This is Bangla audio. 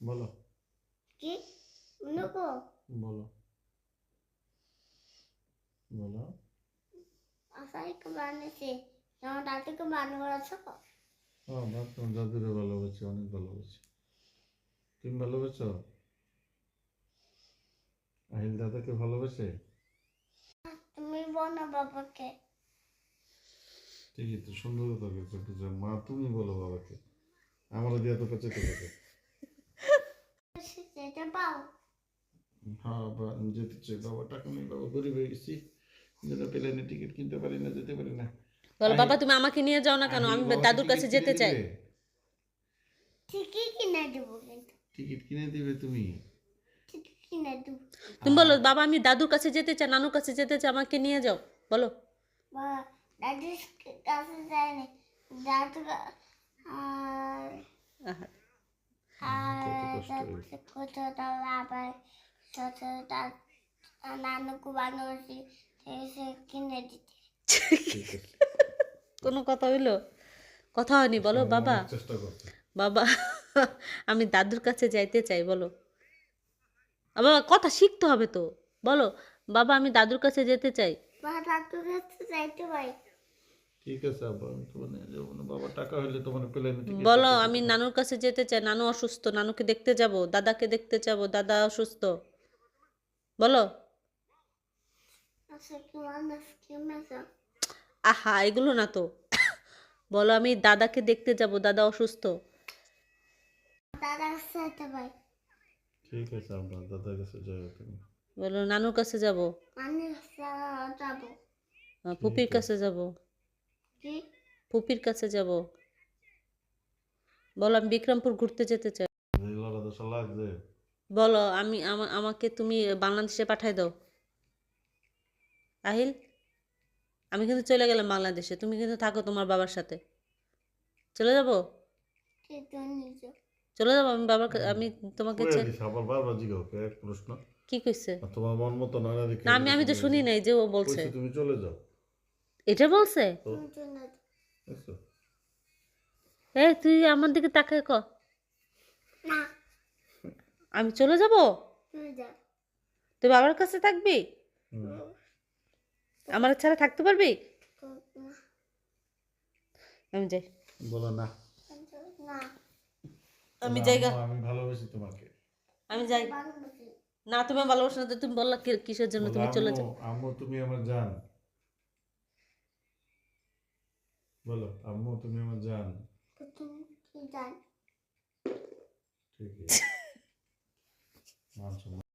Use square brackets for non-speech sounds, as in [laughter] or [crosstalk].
বলো। কি? নুকো বলো। বলো। আসাইকে বানিয়েছে। যেমন দাদিকে বান করেছ? হ্যাঁ বাপ তোমার দাদুরে ভালোবাসি অনেক ভালো ভালোবাসি। তুমি ভালো ভালোবাসো? আহিল দাদাকে ভালোবাসে? তুমি বলো বাবাকে। ঠিকই তো সুন্দর কথা বলছো মা তুমি বলো বাবাকে। আমারও দিয়ে তো কাছে তো থাকে যেতে পাও হ্যাঁ বাবা আমি যেতে চাই বাবা টাকা নেই বাবা গরিব হয়ে গেছি যেতে প্লেনে টিকিট কিনতে পারি না যেতে পারি না বলো বাবা তুমি আমাকে নিয়ে যাও না কেন আমি আহিল বাবাকে দাদুর কাছে টিকিট যেতে কিনে চাই দিবে? ঠিকই কিনে দেবো কিন্তু টিকিট কিনে দিবে তুমি ঠিকই কিনে দেবো তুমি বলো বাবা আমি দাদুর কাছে যেতে চাই নানুর কাছে যেতে চাই আমাকে নিয়ে যাও বলো বা দাদির কাছে যায়নি দাদু আর আহা, আর কষ্ট নানুকে সে কিনে দিতে কোনো কথা হইল কথা হয়নি বলো বাবা বাবা আমি দাদুর কাছে যাইতে চাই বলো। বাবা কথা শিখতে হবে তো বলো। বাবা আমি দাদুর কাছে যেতে চাই। বা দাদুর কাছে যাইতে পারি ঠিক আছে আব্বা তোমার নিয়ে যাব না। বাবা টাকা হলে তোমার প্লেনে বলো আমি নানুর কাছে যেতে চাই। নানু অসুস্থ নানুকে দেখতে যাব দাদাকে দেখতে যাব দাদা অসুস্থ। বলো। আচ্ছা আহা এগুলো না তো। [coughs] বলো আমি দাদাকে দেখতে যাব দাদা অসুস্থ। ঠিক আছে দাদার কাছে তুমি বলো নানুর কাছে যাব? পুপির কাছে যাব? পুপির কাছে যাব? বলো আমি বিক্রমপুর ঘুরতে যেতে চাই। বলো আমি আমা- আমাকে তুমি বাংলাদেশে পাঠাই দাও। আহিল আমি কিন্তু চলে গেলাম বাংলাদেশে তুমি কিন্তু থাকো তোমার বাবার সাথে। চলে যাব? চলে যাব? আমি বাবার আমি তোমাকে কে এক প্রশ্ন। কি কইছে? তোমার মন মতো না না দেখে না আমি আমি তো শুনি নাই যে ও বলছে। তুমি চলে যাও। এটা বলছে? এ তুই আমার দিকে তাকায় ক। না। আমি চলে যাব? তুই বাবার কাছে থাকবি? আমার ছাড়া থাকতে পারবি? না। আমি যাই। বলো না। না। আমি আম্মু, আমি ভালোবাসি তোমাকে। আমি যাই। না তুমি ভালোবাসো না তুমি বললা কি- কিসের জন্য তুমি চলে যাও। আম্মু তুমি আমার জান। বলো আম্মু তুমি আমার জান। তুমি কি জান? ঠিক আছে মান সম্মান